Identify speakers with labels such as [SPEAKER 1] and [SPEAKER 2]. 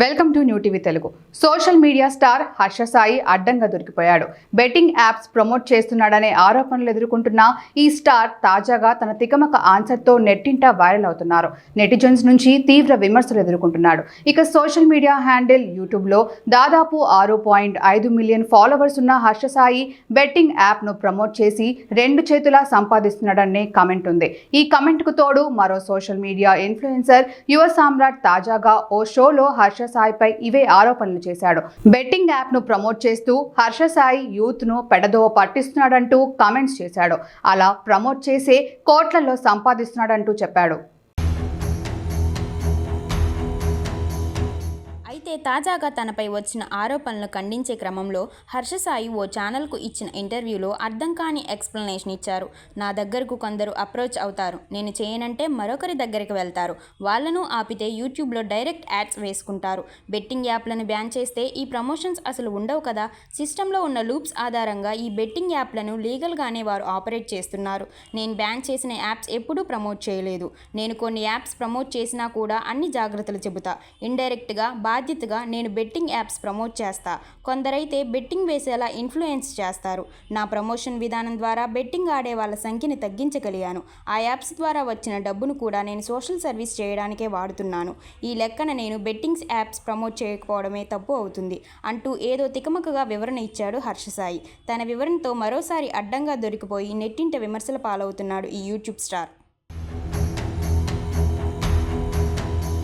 [SPEAKER 1] Welcome to new TV Telugu. Social media star Harsha Sai అడ్డంగా దొరికిపోయాడు. Betting apps promote చేస్తున్నాడనే ఆరోపణలు ఎదుర్కొంటున్న ఈ స్టార్ తాజాగా తన తికమక ఆన్సర్తో నెట్టింట వైరల్ అవుతున్నారు. నెటిజన్స్ నుంచి తీవ్ర విమర్శలు ఎదుర్కొంటున్నాడు. ఇక సోషల్ మీడియా హ్యాండిల్ యూట్యూబ్లో దాదాపు ఆరు పాయింట్ ఐదు మిలియన్ ఫాలోవర్స్ ఉన్న హర్ష సాయి బెట్టింగ్ యాప్ను ప్రమోట్ చేసి రెండు చేతులా సంపాదిస్తున్నాడనే కమెంట్ ఉంది. ఈ కమెంట్కు తోడు మరో సోషల్ మీడియా ఇన్ఫ్లుయెన్సర్ యువ సామ్రాట్ తాజాగా ఓ షోలో హర్ష సాయిపై ఇవే ఆరోపణలు చేశాడు. బెట్టింగ్ యాప్ను ప్రమోట్ చేస్తూ హర్ష సాయి యూత్ను పెడదోవ పట్టిస్తున్నాడంటూ కామెంట్స్ చేశాడు. అలా ప్రమోట్ చేసే కోట్లలో సంపాదిస్తున్నాడంటూ చెప్పాడు.
[SPEAKER 2] అయితే తాజాగా తనపై వచ్చిన ఆరోపణలు ఖండించే క్రమంలో హర్ష సాయి ఓ ఛానల్కు ఇచ్చిన ఇంటర్వ్యూలో అర్థం కాని ఎక్స్ప్లెనేషన్ ఇచ్చారు. నా దగ్గరకు కొందరు అప్రోచ్ అవుతారు. నేను చేయనంటే మరొకరి దగ్గరికి వెళ్తారు. వాళ్ళను ఆపితే యూట్యూబ్లో డైరెక్ట్ యాడ్స్ వేసుకుంటారు. బెట్టింగ్ యాప్లను బ్యాన్ చేస్తే ఈ ప్రమోషన్స్ అసలు ఉండవు కదా? సిస్టంలో ఉన్న లూప్స్ ఆధారంగా ఈ బెట్టింగ్ యాప్లను లీగల్గానే వారు ఆపరేట్ చేస్తున్నారు. నేను బ్యాన్ చేసిన యాప్స్ ఎప్పుడూ ప్రమోట్ చేయలేదు. నేను కొన్ని యాప్స్ ప్రమోట్ చేసినా కూడా అన్ని జాగ్రత్తలు చెబుతా. ఇండైరెక్ట్గా బాధ్యతగా నేను బెట్టింగ్ యాప్స్ ప్రమోట్ చేస్తా. కొందరైతే బెట్టింగ్ వేసేలా ఇన్ఫ్లుయెన్స్ చేస్తారు. నా ప్రమోషన్ విధానం ద్వారా బెట్టింగ్ ఆడే వాళ్ళ సంఖ్యని తగ్గించగలిగాను. ఆ యాప్స్ ద్వారా వచ్చిన డబ్బును కూడా నేను సోషల్ సర్వీస్ చేయడానికే వాడుతున్నాను. ఈ లెక్కన నేను బెట్టింగ్స్ యాప్స్ ప్రమోట్ చేయకపోవడమే తప్పు అవుతుంది. అంటూ ఏదో తికమకగా వివరణ ఇచ్చాడు హర్షసాయి. తన వివరణతో మరోసారి అడ్డంగా దొరికిపోయి నెట్టింట విమర్శల పాలవుతున్నాడు ఈ యూట్యూబ్ స్టార్.